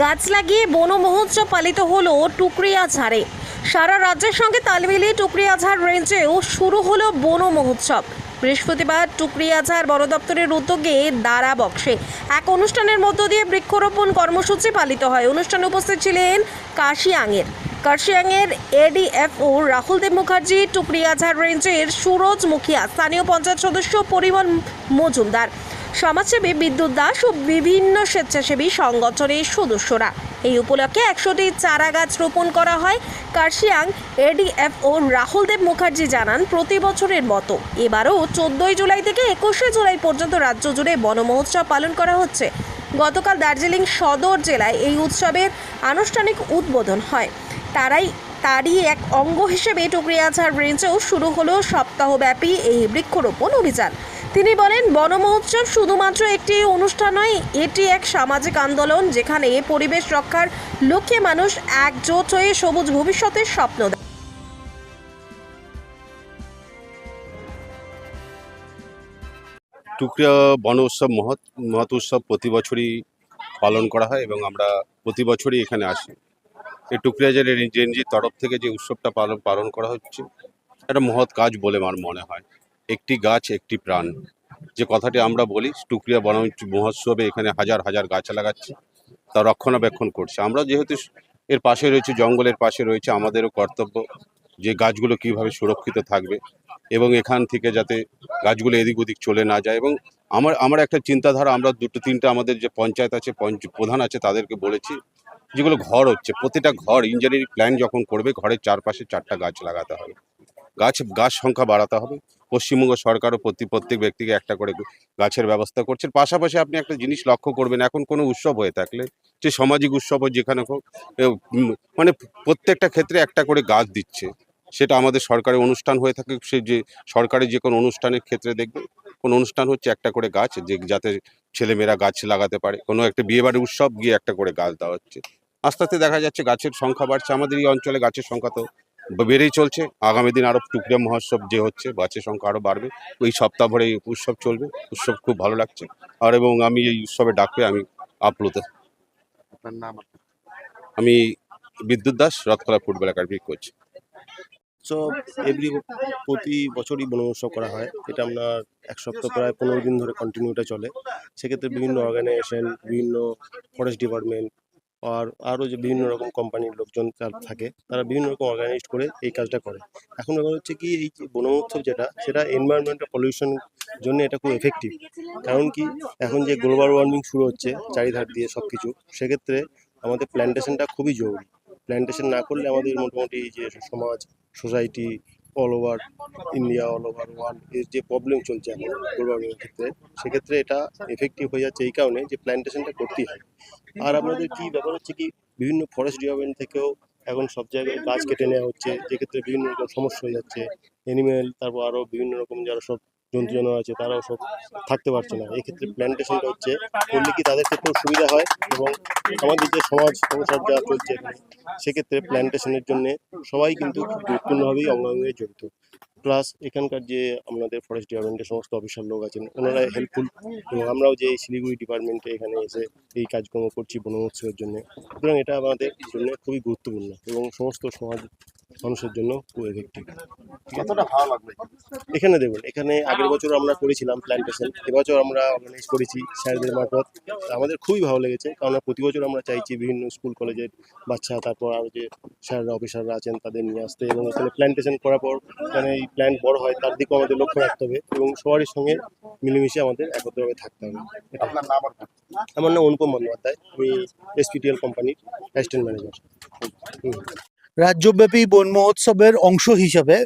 গাছ লাগিয়ে বন মহোৎসব পালিত হলো টুকরিয়া ঝাড়ে। সারা রাজ্যের সঙ্গে তাল মিলিয়ে টুকরিয়াঝাড় রেঞ্জেও শুরু হলো বন মহোৎসব। বৃহস্পতিবার টুকরিয়াঝাড় বন দপ্তরের উদ্যোগে দাঁড়া বক্সে। এক অনুষ্ঠানের মধ্য দিয়ে বৃক্ষরোপণ কর্মসূচি পালিত হয়। অনুষ্ঠানে উপস্থিত ছিলেন কাশিয়াংয়ের। কার্শিয়াংয়ের এডিএফও রাহুল দেব মুখার্জি টুকরিয়াঝাড় রেঞ্জের সুরজ মুখিয়া, স্থানীয় পঞ্চায়েত সদস্য পরিমল মজুমদার। সমাজসেবী বিদ্যুৎ দাস ও বিভিন্ন স্বেচ্ছাসেবী সংগঠনের সদস্যরা। এই উপলক্ষে একশোটি চারা গাছ রোপণ করা হয়। কার্শিয়াং এডিএফ ও রাহুল দেব মুখার্জি জানান, প্রতি বছরের মতো এবারও চোদ্দই জুলাই থেকে একুশে জুলাই পর্যন্ত রাজ্য জুড়ে বন মহোৎসব পালন করা হচ্ছে। গতকাল দার্জিলিং সদর জেলায় এই উৎসবের আনুষ্ঠানিক উদ্বোধন হয়। তারাই, তারই এক অঙ্গ হিসেবে টুকরিয়াঝাড় রেঞ্জেও শুরু হলো সপ্তাহব্যাপী এই বৃক্ষরোপণ অভিযান। তিনি বলেন বন মহোৎসব শুধুমাত্র একটি অনুষ্ঠান নয়, এটি এক সামাজিক আন্দোলন যেখানে পরিবেশ রক্ষার লক্ষ্যে মানুষ একজোট হয়ে সবুজ ভবিষ্যতের স্বপ্ন দেয় টুকরিয়া বন উৎসব, মহৎ মহৎ উৎসব প্রতি বছরই পালন করা হয় এবং আমরা প্রতি বছরই এখানে আসি। এই টুকরিয়া জেলের রেঞ্জির তরফ থেকে যে উৎসবটা পালন পালন করা হচ্ছে একটা মহৎ কাজ বলে আমার মনে হয়। একটি গাছ, একটি প্রাণ। যে কথাটি আমরা বলি টুকরিয়া বন মহোৎসবে এখানে হাজার হাজার গাছ লাগাচ্ছে, তা রক্ষণাবেক্ষণ করছে। আমরা যেহেতু এর পাশে রয়েছে, জঙ্গলের পাশে রয়েছে, আমাদেরও কর্তব্য যে গাছগুলো কীভাবে সুরক্ষিত থাকবে এবং এখান থেকে যাতে গাছগুলো এদিক ওদিক চলে না যায়। এবং আমার আমার একটা চিন্তাধারা, আমরা দুটো, তিনটা আমাদের যে পঞ্চায়েত আছে, পঞ্চ, প্রধান আছে, তাদেরকে বলেছি যেগুলো ঘর হচ্ছে, প্রতিটা ঘর ইঞ্জিনিয়ারিং প্ল্যান যখন করবে, ঘরের চারপাশে চারটা গাছ লাগাতে হবে। গাছ গাছ সংখ্যা বাড়াতে হবে। পশ্চিমবঙ্গ সরকারও প্রতি প্রত্যেক ব্যক্তিকে একটা করে গাছের ব্যবস্থা করছে পাশাপাশি আপনি একটা জিনিস লক্ষ্য করবেন, এখন কোনো উৎসব হয়ে থাকলে, যে সামাজিক উৎসব যেখানে হোক মানে প্রত্যেকটা ক্ষেত্রে একটা করে গাছ দিচ্ছে। সেটা আমাদের সরকারি অনুষ্ঠান হয়ে থাকে, সে যে সরকারি যে কোনো অনুষ্ঠানের ক্ষেত্রে দেখবে কোনো অনুষ্ঠান হচ্ছে একটা করে গাছ, যে যাতে ছেলেমেয়েরা গাছ লাগাতে পারে। কোনো একটা বিয়েবাড়ি উৎসব গিয়ে একটা করে গাছ দেওয়া হচ্ছে। আস্তে আস্তে দেখা যাচ্ছে গাছের সংখ্যা বাড়ছে। আমাদের এই অঞ্চলে গাছের সংখ্যা তো বেড়েই চলছে। আগামী দিন আরও টুকরিয়া মহোৎসব যে হচ্ছে গাছের সংখ্যা আরও বাড়বে। ওই সপ্তাহ ভরে এই উৎসব চলবে। উৎসব খুব ভালো লাগছে। আর এবং আমি এই উৎসবে ডাকবে আমি আপ্লুত। আমি Bidyut Das Rathkhola football academy coach উৎসব এভরি প্রতি বছরই বন উৎসব করা হয়। এটা আপনার এক সপ্তাহ প্রায় পনেরো দিন ধরে কন্টিনিউটা চলে। সেক্ষেত্রে বিভিন্ন অর্গানাইজেশন বিভিন্ন ফরেস্ট ডিপার্টমেন্ট আর আরও যে বিভিন্ন রকম কোম্পানির লোকজন তার থাকে, তারা বিভিন্ন রকম অর্গানাইজ করে এই কাজটা করে। এখন ব্যাপার হচ্ছে কি, এই যে বন উৎসব যেটা, সেটা এনভায়রনমেন্টাল পলিউশন জন্য এটা খুব এফেক্টিভ কারণ কি, এখন যে গ্লোবাল ওয়ার্মিং শুরু হচ্ছে, চারিধার দিয়ে সব কিছু সেক্ষেত্রে আমাদের প্ল্যান্টেশনটা খুবই জরুরি। প্ল্যান্টেশন না করলে আমাদের মোটামুটি যে সমাজ society all over India all over world যে প্রবলেম চলছে এখন গ্লোবাল ক্ষেত্রে, সেক্ষেত্রে এটা এফেক্টিভ হয়ে যাচ্ছে এই কারণে যে প্ল্যান্টেশনটা করতেই হয়। আর আপনাদের কি ব্যাপার হচ্ছে কি, বিভিন্ন ফরেস্ট ডিপার্টমেন্ট থেকেও এখন সব জায়গায় গাছ কেটে নেওয়া হচ্ছে, যেক্ষেত্রে বিভিন্ন রকম সমস্যা হয়ে যাচ্ছে অ্যানিমেল তারপর আরও বিভিন্ন রকম যারা সব জন্তু জানোয়ার আছে, তারাও সব থাকতে পারছে না। এক্ষেত্রে ক্ষেত্রে প্ল্যান্টেশনটা হচ্ছে, করলে কি তাদের ক্ষেত্রেও সুবিধা হয় এবং আমাদের যে সমাজ সংসার যা চলছে সেক্ষেত্রে প্ল্যান্টেশনের জন্য সবাই কিন্তু খুব গুরুত্বপূর্ণভাবেই অঙ্গাঙ্গে জড়িত। প্লাস এখানকার যে আমাদের ফরেস্ট ডিপার্টমেন্টের সমস্ত অফিসার লোক আছেন, ওনারা হেল্পফুল এবং আমরাও যে শিলিগুড়ি ডিপার্টমেন্টে এখানে এসে এই কাজকর্ম করছি বন জন্য। সুতরাং এটা আমাদের জন্য খুবই গুরুত্বপূর্ণ এবং সমস্ত সমাজ মানুষের জন্য কতটা ভালো লাগবে এখানে দেখুন এখানে আগের বছর আমরা করেছিলাম প্ল্যান্টেশন এবছর আমরা অর্গানাইজ করেছি স্যারদের মারফত। আমাদের খুবই ভালো লেগেছে কারণ প্রতি বছর আমরা চাইছি বিভিন্ন স্কুল কলেজের বাচ্চা তারপর আরও যে স্যাররা অফিসাররা আছেন তাদের নিয়ে আসতে এবং এখানে প্ল্যান্টেশন করার পর মানে এই প্ল্যান্ট বড় হয় তার দিকেও আমাদের লক্ষ্য রাখতে হবে এবং সবারই সঙ্গে মিলেমিশে আমাদের একত্রভাবে থাকতে হবে। আমার নাম অনুপম বন্দ্যোপাধ্যায় আমি এসপিটিএল কোম্পানির অ্যাসিস্ট্যান্ট ম্যানেজার রাজ্যব্যাপী বন মহোৎসবের অংশ হিসাবে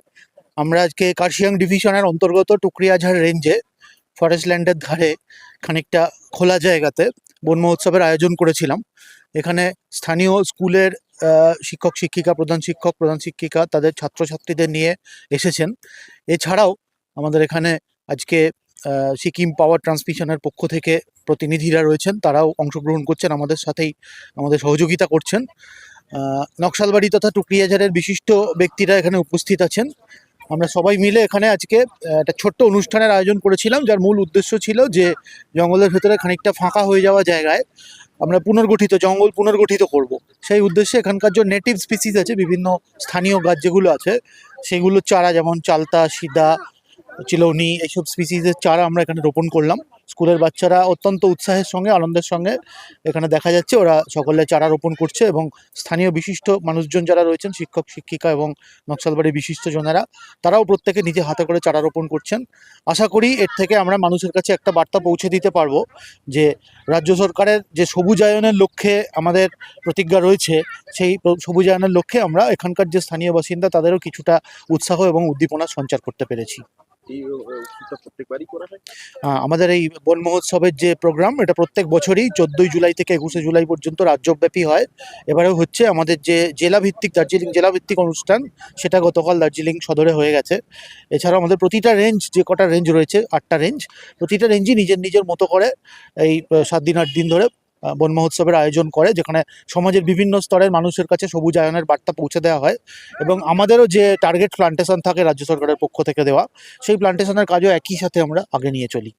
আমরা আজকে কার্শিয়াং ডিভিশনের অন্তর্গত টুকরিয়াঝাড় রেঞ্জে ফরেস্ট ল্যান্ডের ধারে খানিকটা খোলা জায়গাতে বন মহোৎসবের আয়োজন করেছিলাম। এখানে স্থানীয় স্কুলের শিক্ষক, শিক্ষিকা, প্রধান শিক্ষক, প্রধান শিক্ষিকা, তাদের ছাত্রছাত্রীদের নিয়ে এসেছেন। এছাড়াও আমাদের এখানে আজকে সিকিম পাওয়ার ট্রান্সমিশনের পক্ষ থেকে প্রতিনিধিরা রয়েছেন, তারাও অংশগ্রহণ করছেন, আমাদের সাথেই আমাদের সহযোগিতা করছেন। নকশালবাড়ি তথা টুকরিয়াঝাড়ের বিশিষ্ট ব্যক্তিরা এখানে উপস্থিত আছেন। আমরা সবাই মিলে এখানে আজকে একটা ছোট্ট অনুষ্ঠানের আয়োজন করেছিলাম, যার মূল উদ্দেশ্য ছিল যে জঙ্গলের ভেতরে খানিকটা ফাঁকা হয়ে যাওয়া জায়গায় আমরা পুনর্গঠিত, জঙ্গল পুনর্গঠিত করব। সেই উদ্দেশ্যে এখানকার যে নেটিভ স্পিসিস আছে, বিভিন্ন স্থানীয় গাছ যেগুলো আছে, সেগুলোর চারা যেমন চালতা, সিদা, চিলৌনি, এইসব স্পিসিসের চারা আমরা এখানে রোপণ করলাম। স্কুলের বাচ্চারা অত্যন্ত উৎসাহের সঙ্গে, আনন্দের সঙ্গে এখানে দেখা যাচ্ছে। ওরা সকলে চারা রোপণ করছে এবং স্থানীয় বিশিষ্ট মানুষজন যারা রয়েছেন, শিক্ষক, শিক্ষিকা এবং নকশালবাড়ির বিশিষ্ট জনেরা, তারাও প্রত্যেকে নিজে হাতে করে চারা রোপণ করছেন। আশা করি এর থেকে আমরা মানুষের কাছে একটা বার্তা পৌঁছে দিতে পারব যে, রাজ্য সরকারের যে সবুজায়নের লক্ষ্যে আমাদের প্রতিজ্ঞা রয়েছে, সেই সবুজায়নের লক্ষ্যে আমরা এখানকার যে স্থানীয় বাসিন্দা, তাদেরও কিছুটা উৎসাহ এবং উদ্দীপনা সঞ্চার করতে পেরেছি। আমাদের এই বন মহোৎসবের যে প্রোগ্রাম এটা প্রত্যেক বছরই চোদ্দোই জুলাই থেকে একুশে জুলাই পর্যন্ত রাজ্যব্যাপী হয়। এবারেও হচ্ছে আমাদের যে জেলা ভিত্তিক দার্জিলিং জেলা ভিত্তিক অনুষ্ঠান, সেটা গতকাল দার্জিলিং সদরে হয়ে গেছে। এছাড়াও আমাদের প্রতিটা রেঞ্জ যে কটা রেঞ্জ রয়েছে, আটটা রেঞ্জ প্রতিটা রেঞ্জই নিজের নিজের মতো করে এই, সাত দিন, আট দিন ধরে বন মহোৎসবের আয়োজন করে, যেখানে সমাজের বিভিন্ন স্তরের মানুষের কাছে সবুজায়নের বার্তা পৌঁছে দেওয়া হয় এবং আমাদেরও যে টার্গেট প্লান্টেশন থাকে রাজ্য সরকারের পক্ষ থেকে দেওয়া, সেই প্লান্টেশনের কাজও একই সাথে আমরা আগে নিয়ে চলি।